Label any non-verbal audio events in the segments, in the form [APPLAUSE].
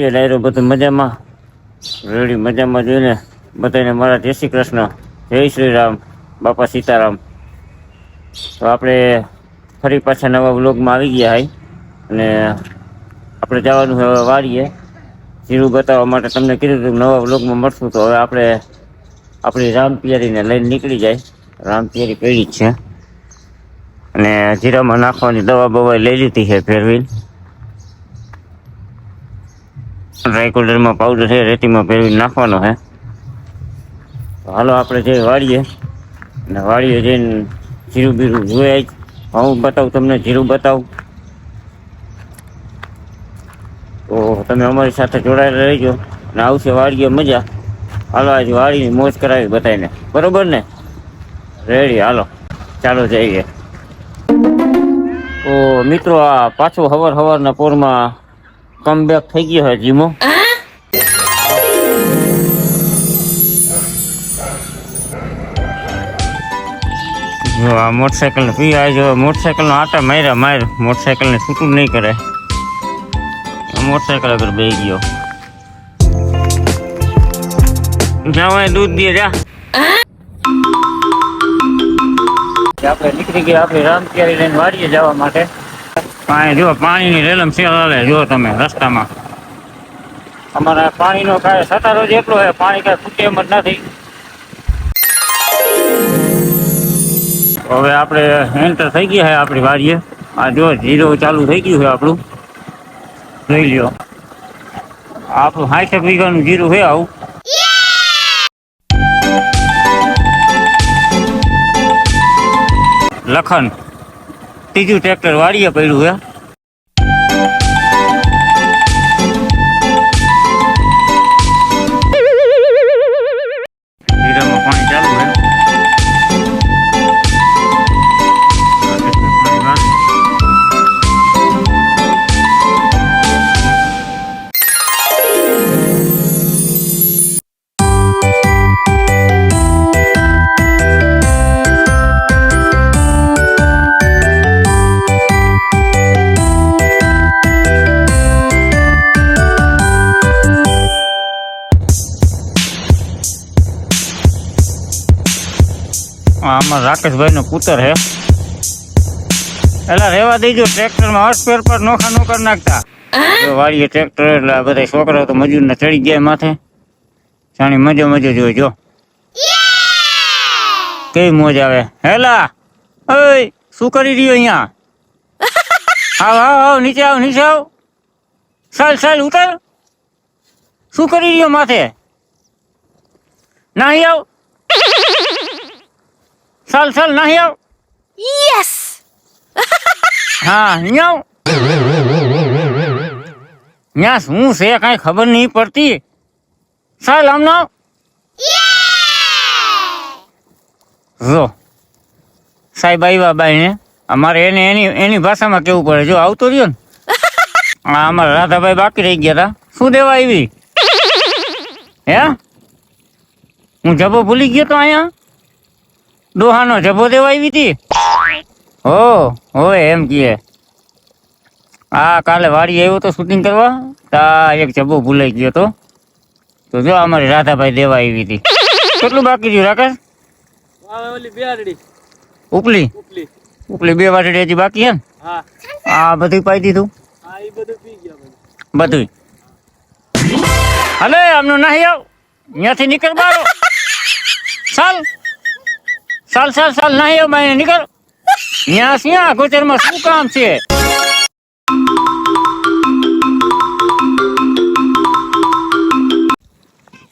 એ ડાયરો બધું મજામાં. રેડી મજામાં જોઈને બધાને મારા જય શ્રી કૃષ્ણ, જય શ્રી રામ, બાપા સીતારામ. તો આપણે ફરી પાછા નવા વ્લોગમાં આવી ગયા હાઈ અને આપણે જવાનું હવે વાડીએ. જીરું બતાવવા માટે તમને કીધું હતું નવા વ્લોગમાં મળશું. તો હવે આપણે આપણી રામપિયારીને લઈને નીકળી જાય. રામપિયારી પહેરી જ છે. અને જીરામાં નાખવાની દવા બવા લઈ લીધી છે ફેરવીને. રાયકોડરમાં પાવડર છે, રેતીમાં ભેળવી નાખવાનો છે. હાલો આપણે જે વાળીએ, અને વાળીએ જઈને જીરું બીરું જોઈ હું બતાવું, તમને જીરું બતાવું. તો તમે અમારી સાથે જોડાયેલા રહેજો, અને આવશે વાળીએ મજા. હાલો, આજે વાળીની મોજ કરાવી બતાવીને બરોબર ને? રેડી, હાલો. ચાલો જઈએ. તો મિત્રો, આ પાછું હવાર હવારના પોરમાં કમબેક થઈ ગયો છે જીમો જો આ મોટરસાયકલ પી આ જો મોટરસાયકલ નો આટા માર્યા માર મોટરસાયકલ ને છૂટું નહીં કરે આ મોટરસાયકલ આગળ બે ગયો જાવાય દૂધ દે જા આપણે નીકળી ગયા આપણે રામકેરી લઈને વાડીએ જવા માટે પાણી જો પાણીની રેલમ સેલ હાલે જો તમે રસ્તામાં. અમારા પાણીનો કાંઈ સતારો જ એટલો છે, પાણી કાંઈ ખૂટે એમ જ નથી. હવે આપણે એન્ટર થઈ ગયા છે આપણી વાડીએ. આ જો જીરો ચાલુ થઈ ગયું છે આપણું. જોઈ લ્યો. આપણું સાઠ વીઘાનું જીરું છે આવું. લખન. ત્રીજું ટ્રેક્ટર વાડીએ પડ્યું છે. આ રાકેશભાઈનો પુત્ર હે. એટલે રેવા દેજો, ટ્રેક્ટરમાં પેર પર નોખા નો કરી નાખતા. વાળીએ ટ્રેક્ટર, એટલે આ બધા છોકરાઓ તો મજૂર ને ચડી ગયા માથે. જાણી મજો મજો જો. કેવી મોજ આવે. હેલા ઓય, શું કરી રહ્યો અહીંયા? આવ આવ આવ નીચે આવ નીચે આવ. ચાલ ચાલ ઉતર. શું કરી રહ્યો માથે? ના આવ. ચાલ ચાલ નાહી આવ Yes! હા અહીંયા ન્યા શું છે કાંઈ ખબર નહીં પડતી ચાલ આમ ના જો સાહેબ આવ્યા બાઈને અમારે એને એની એની ભાષામાં કેવું પડે જો આવતો રહ્યો ને આ અમારા રાધાભાઈ બાકી રહી ગયા હતા શું દેવા આવી [LAUGHS] હે? હું જબો ભૂલી ગયો તો અહીંયા? ડોહાનો જભો દેવા આવી હતી? હો હોય એમ કહે હા કાલે વાડી આવ્યો તો શૂટિંગ કરવા? તા એક જબ્બો ભૂલાઈ ગયો તો. તો જો અમારી રાધાભાઈ દેવા આવી હતી. કેટલું બાકી રહ્યું રાકેશ? ઉપલી? ઉપલી. બે વાટડી હજી બાકી ને? હા. બધું પાઈ દીધું? બધું હલે આમનું નહીં આવ. અહીંયાથી નીકળ બારો. ચાલ. ચાલ ચાલ ચાલ નહીં આવ માઈને નીકળ. ત્યાં ત્યાં ગોચરમાં શું કામ છે?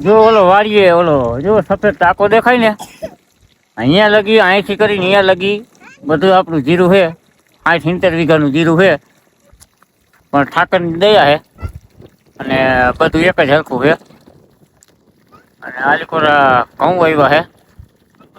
જો, ઓલો વાળીએ, ઓલો, જો, સફેદ ટાકો દેખાય ને, અહીંયા લગી, અહીંથી કરીને અહીંયા લગી, બધું આપણું જીરું છે. આઠ સિત્તેર વીઘાનું જીરું છે. પણ ઠાકરની દયા છે. અને બધું એક જ હરખું છે. અને આ લોકોના ઘઉં આવ્યા છે.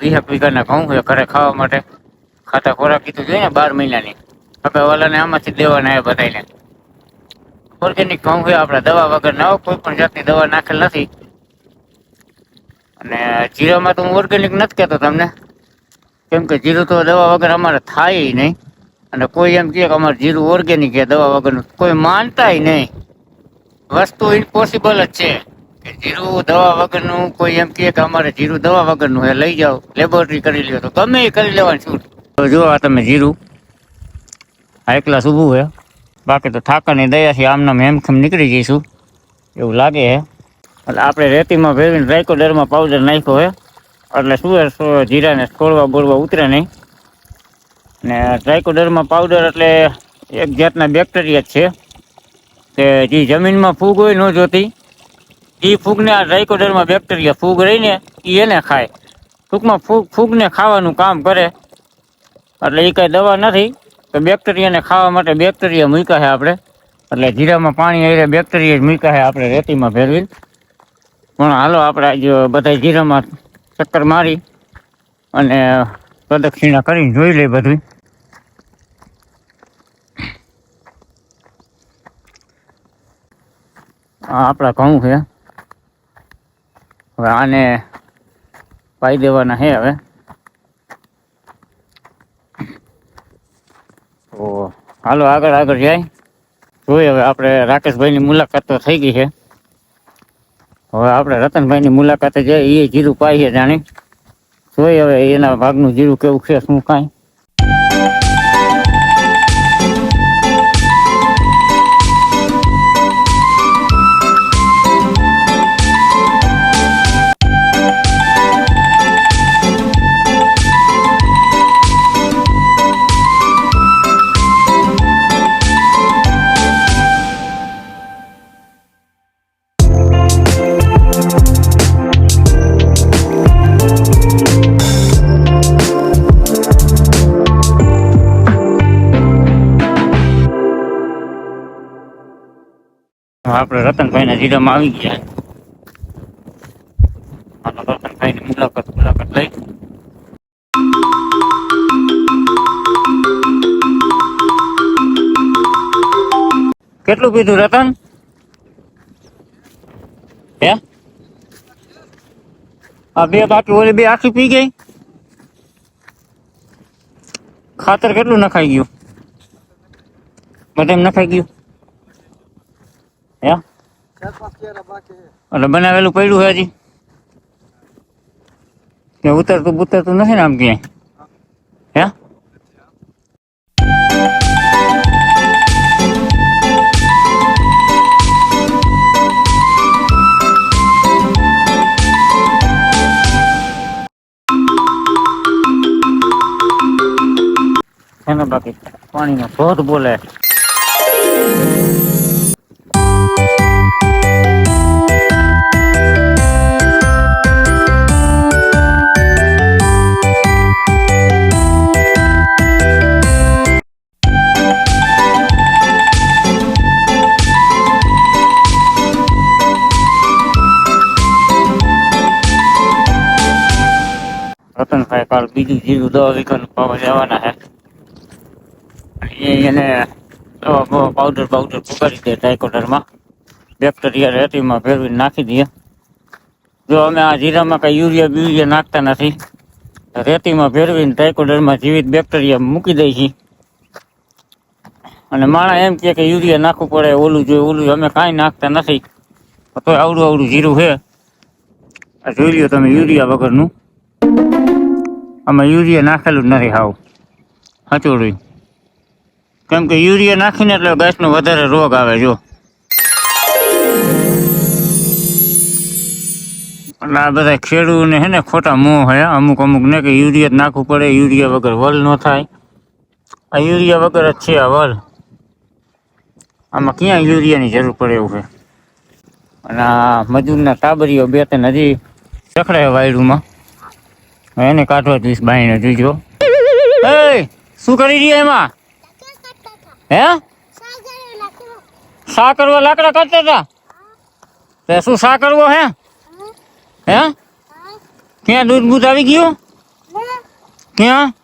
વીસેક વીઘાના ઘઉં છે ઘરે ખાવા માટે ખાતા ખોરાક કીધું જોઈએ ને બાર મહિનાની. વાલાને આમાંથી દેવાના એ બધાને ઓર્ગેનિક ઘઉં છે આપણે દવા વગર ના કોઈ પણ જાતની દવા નાખેલ નથી. અને જીરામાં તો હું ઓર્ગેનિક નથી કહેતો તમને. કેમ કે જીરું તો દવા વગર અમારે થાય નહીં. અને કોઈ એમ કહે કે અમારે જીરું ઓર્ગેનિક છે, દવા વગરનું. કોઈ માનતાય નહીં. વસ્તુ ઇમ્પોસિબલ જ છે. જીરું દવા વગરનું કોઈ એમ કહે કે અમારે જીરું દવા વગરનું એ લઈ જાઓ લેબોરેટરી કરી લ્યો તો ગમે એ કરી લેવાની છૂટ તો જો આ તમે જીરું. આ એકલા ઊભું છે. બાકી તો ઠાકરની દયાથી આમનામ હેમખેમ નીકળી જઈશું. એવું લાગે હે એટલે આપણે રેતીમાં ભેળવીને રાયકોડરમાં પાવડર નાખ્યો છે. એટલે શું જીરાને છોડવા બોળવા ઉતરે નહીં. ને રાયકોડરમાં પાવડર એટલે એક જાતના બેક્ટેરિયા જ છે. કે જે જમીનમાં ફૂગ હોય ન જોતી. એ ફૂગને આ રાયકોડરમાં બેક્ટેરિયા ફૂગ રહીને એ એને ખાય. ટૂંકમાં ફૂગ, ફૂગને ખાવાનું કામ કરે. એટલે એ કાંઈ દવા નથી, તો બેક્ટેરિયાને ખાવા માટે બેક્ટેરિયા મૂક્યા છે આપણે. એટલે જીરામાં પાણી આવી બેક્ટેરિયા જ મૂક્યા છે આપણે રેતીમાં ભેળવી પણ હાલો આપણે બધા જીરામાં ચક્કર મારી અને પ્રદક્ષિણા કરીને જોઈ લઈ બધું આપણા ઘઉં છે. હવે આને પાઈ દેવાના છે હવે. તો હાલો આગળ આગળ જાય. જોઈએ હવે આપણે રાકેશભાઈની મુલાકાત તો થઈ ગઈ છે. હવે આપણે રતનભાઈની મુલાકાતે જઈએ એ જીરું પાઈએ જાણી. જોઈએ હવે એના ભાગનું જીરું કેવું છે, શું કાંઈ. આપણે રતનભાઈના જીરામાં આવી ગયા. હાલો રતનભાઈની મુલાકાત મુલાકાત લઈ. કેટલું પીધું રતન? હે? આ બે બાકી ઓલી બે આખી પી ગઈ? ખાતર કેટલું નખાઈ ગયું? બધે નખાઈ ગયું? હે? ચાર પાંચ કેરા બાકી છે એટલે બનાવેલું પડ્યું છે હજી? કે ઉતરતું ઉતરતું નથી ને આમ ક્યાંય? હે? એના બાકી? પાણીનો ધોધ બોલે. કાલ બીજું જીરું દવા વીઘાનું પાવા જવાના છે. એને દવા પાવડર પાવડર પુગાડી દે ટાઈકોડરમાં બેક્ટેરિયા રેતીમાં ફેરવીને નાખી દઈએ. જો અમે આ જીરામાં કઈ યુરિયા બ્યુરિયા નાખતા નથી રેતીમાં ફેરવીને ટાઈકોડરમાં જીવિત બેક્ટેરિયા મૂકી દઈએ છીએ. અને માણસ એમ કે યુરિયા નાખવું પડે, ઓલું જોઈએ ઓલું અમે કાંઈ નાખતા નથી. તો આવડું આવડું જીરું છે. જોઈ લ્યો તમે યુરિયા વગરનું. આમાં યુરિયા નાખેલું જ નથી હાવ. હચોડું કેમ કે યુરિયા નાખીને એટલે ગેસનો વધારે રોગ આવે, જો. એટલે આ બધા ખેડૂતને છે ને ખોટા મોં હે, અમુક અમુક ને કે યુરિયા નાખવું પડે, યુરિયા વગર વલ ન થાય. આ યુરિયા વગર જ છે આ વલ. આમાં ક્યાં યુરિયાની જરૂર પડે એવું છે? અને આ મજૂરના ટાબરીઓ બે ત્રણ હજી ચખડાય વાયડુમાં એને કાઢવા દઈશ બાઈને જોઈજો એ શું કરી રહ્યા એમાં? હે? શા કરવા લાકડા કાઢતા હતા? તે શું શા કરવો હે? હે? ક્યાં દૂધ બૂધ આવી ગયું? ક્યાં?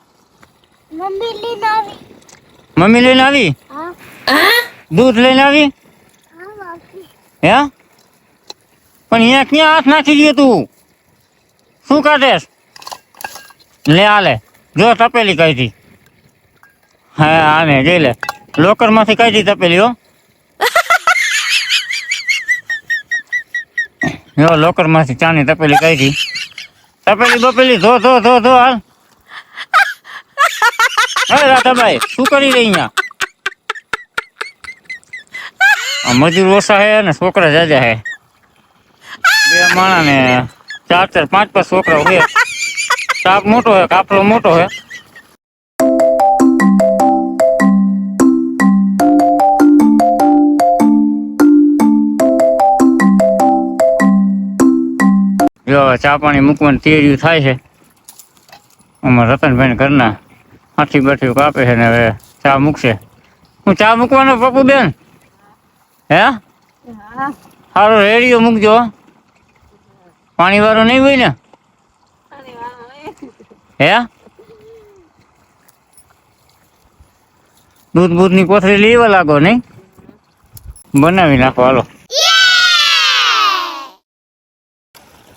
મમ્મી લઈને આવી? મમ્મી લઈને આવી હા દૂધ લઈને આવી? હા? બાકી હે પણ અહીંયા ક્યાં હાથ નાખી ગયો તું? શું કાઢેસ લે આ જો તપેલી કાઢી હા, આને જઈ લે. લોકરમાંથી કાઢી તપેલી હો. જો લોકરમાંથી ચાની તપેલી કાઢી તપેલી બપેલી, ધો ધો ધો ધો, હાલ. હે રાધાભાઈ શું કરી રહી અહીંયા? મજૂર ઓછા હે અને છોકરા જાજા હે. બે માણા ને ચાર ચાર, પાંચ પાંચ છોકરા હોય તાપ મોટો હે કાપલો મોટો હે જો હવે ચા પાણી મૂકવાની તૈયારી થાય છે. અમારા રતનભાઈ ઘરના હાથી બાઠી કાપે છે ને હવે ચા મૂકશે. હું ચા મૂકવાનો પપ્પુ બેન? હે? સારો રેડિયો મૂકજો. પાણી વાળો નહીં હોય ને? હે દૂધ બૂધની કોથળી લેવા લાગો નહીં બનાવી નાખો હાલો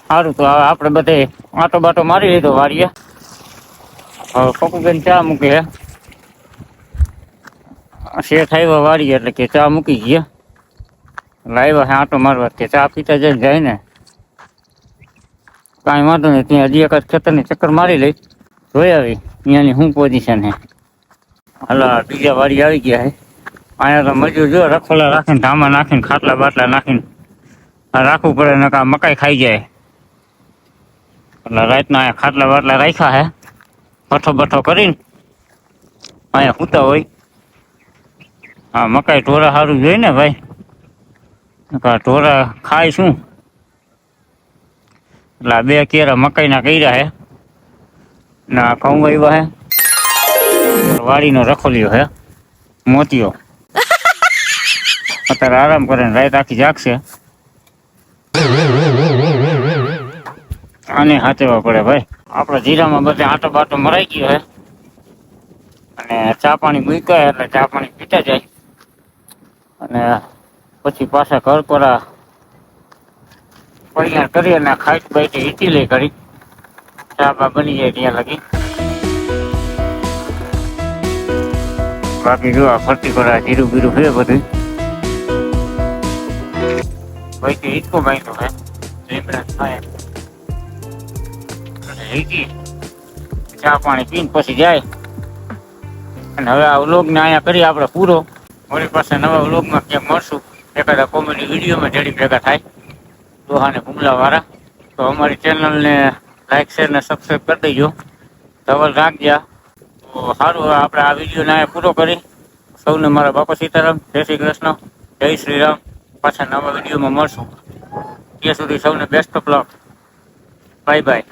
સારું તો હવે આપણે બધે આટો બાટો મારી લીધો વાડીએ હવે પપ્પુબેન ચા મૂકે હે શેઠ આવ્યા વાડીએ એટલે કે ચા મૂકી ગયા લાવ્યા છે આટો મારવા કે ચા પીતા જઈને જાય ને કાંઈ વાંધો નહીં ત્યાં હજી એકાદ ખેતરની ચક્કર મારી લઈ જોઈ આવી. અહીંયાની શું પોઝિશન છે? હાલો બીજા વાડી આવી ગયા છે. અહીંયા તો મજૂર જો રખોલા રાખીને, ધામા નાખીને, ખાટલા બાટલા નાખીને રાખવું પડે ને કા મકાઈ ખાઈ જાય. એટલે રાતના અહીંયા ખાટલા બાટલા રાખ્યા હે પઠો બઠો કરીને અહીંયા સૂતા હોય. હા મકાઈ ઢોરા સારું જોઈએ ને ભાઈ? ઢોરા ખાય શું? એટલે બે કેરા મકાઈના કર્યા હે ના ઘઉં આવ્યા હે? વાડીનો રખોલ્યો હે, મોતિયો. અત્યારે આરામ કરે ને રાત આખી જાગશે. આને હાચવા પડે ભાઈ. આપણા જીરામાં બધે આટો બાટો મરાઈ ગયો હે. અને ચા પાણી મૂક્યા એટલે ચા પાણી પીતા જાય. અને પછી પાછા ઘર પરિયાર કરી અને ખાઈટ બાઈટ ઈટી લઈ કરી. ચા બા બની જાય ત્યાં લગી. બાકી જો આ ફરતી પર આ જીરું બીરું છે બધું. બાઈક ઈટકો બાઈકો હે? લીમડા થાય. અને ઈટી ચા પાણી પીને પછી જાય. અને હવે આ વ્લોગને અહીંયા કરી આપણે પૂરો. મારી પાસે નવા વ્લોગમાં ક્યાંક મળશું. એકાદા કોમેડી વિડીયોમાં જડી ભેગા થાય. દોહાને હુમલા વાળા તો અમારી ચેનલને લાઈક શેર ને સબસ્ક્રાઈબ કરી દેજો. ધવલ રાખજો તો સારું આપણે આ વિડીયોને પૂરો કરી. સૌને મારા બાપા સીતારામ, જય શ્રી કૃષ્ણ, જય શ્રી રામ. પાછા નવા વિડીયોમાં મળશું. ત્યાં સુધી સૌને best of luck bye bye